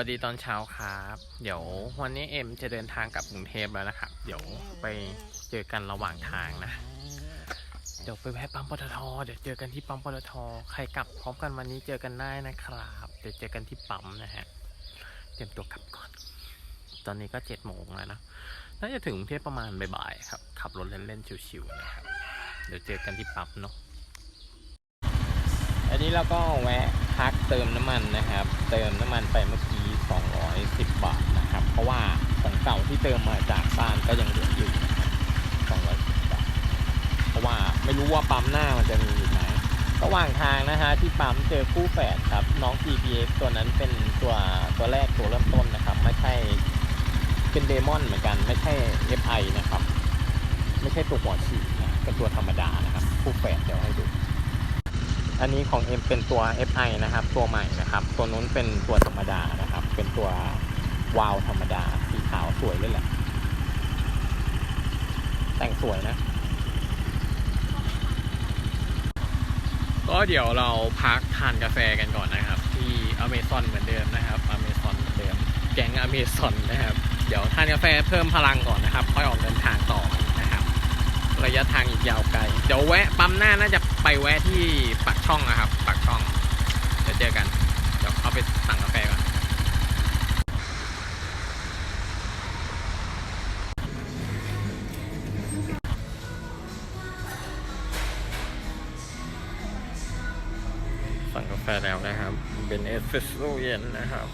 วัสดีตอนเช้าครับ เดี๋ยววันนี้เอ็มจะเดินทางกลับกรุงเทพแล้วนะครับ เดี๋ยวไปเจอกันระหว่างทางนะ เดี๋ยวไปแวะปั๊มปตท เดี๋ยวเจอกันที่ปั๊มปตท ใครกลับพร้อมกันวันนี้เจอกันได้นะครับ เดี๋ยวเจอกันที่ปั๊มนะฮะ เตรียมตัวกลับก่อน ตอนนี้ก็เจ็ดโมงแล้วนะ น่าจะถึงกรุงเทพประมาณบ่ายๆครับ ขับรถเล่นๆชิวๆนะครับ เดี๋ยวเจอกันที่ปั๊มเนาะอันนี้เราก็แวะพักเติมน้ำมันนะครับ เติมน้ำมันไปเมื่อกี้ 210 บาทนะครับ เพราะว่าของเก่าที่เติมมาจากบ้านก็ยังเหลืออยู่นะครับ210บาทเพราะว่าไม่รู้ว่าปั๊มหน้ามันจะมีอีกไหมระหว่างทางนะฮะที่ปั๊มเจอคู่แฝดครับ น้อง GPX ตัวนั้นเป็นตัวตัวแรกตัวเริ่มต้นนะครับ ไม่ใช่เป็นเดมอนเหมือนกัน ไม่ใช่ FI นะครับ ไม่ใช่ตัวหัวฉีดนะเป็นตัวธรรมดานะครับ คู่แฝดเดี๋ยวให้ดู อันนี้ของ M เป็นตัว FI นะครับ ตัวใหม่นะครับ ตัวนู้นเป็นตัวธรรมดานะครับ เป็นตัววาวธรรมดา สีขาวสวยเลยแหละ แต่งสวยนะ ก็เดี๋ยวเราพักทานกาแฟกันก่อนนะครับ ที่อเมซอนเหมือนเดิมนะครับอเมซอนเหมือนเดิม แก๊งอเมซอนนะครับ เดี๋ยวทานกาแฟเพิ่มพลังก่อนนะครับ ค่อยออกเดินทางต่อนะครับ ระยะทางอีกยาวไกล เดี๋ยวแวะปั๊มหน้าน่าจะไปแวะที่ปากช่องนะครับปากช่อง เดี๋ยวเจอกัน เดี๋ยวเข้าไปสั่งกาแฟก่อน สั่งกาแฟแล้วนะครับ เป็นเอสเปรสโซ่เย็นนะครับ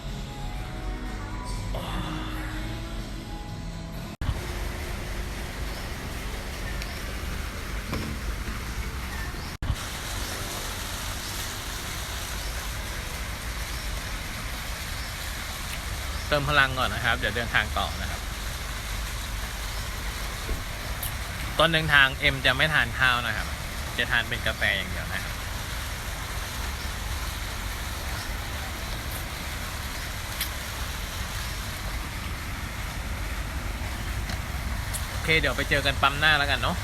เติมพลังก่อนนะครับ เดี๋ยวเดินทางต่อนะครับ ตอนเดินทางเอ็มจะไม่ทานข้าวนะครับ จะทานเป็นกาแฟอย่างเดียวนะครับ โอ เคเดี๋ยวไปเจอกันปั๊มหน้าแล้วกันเนาะ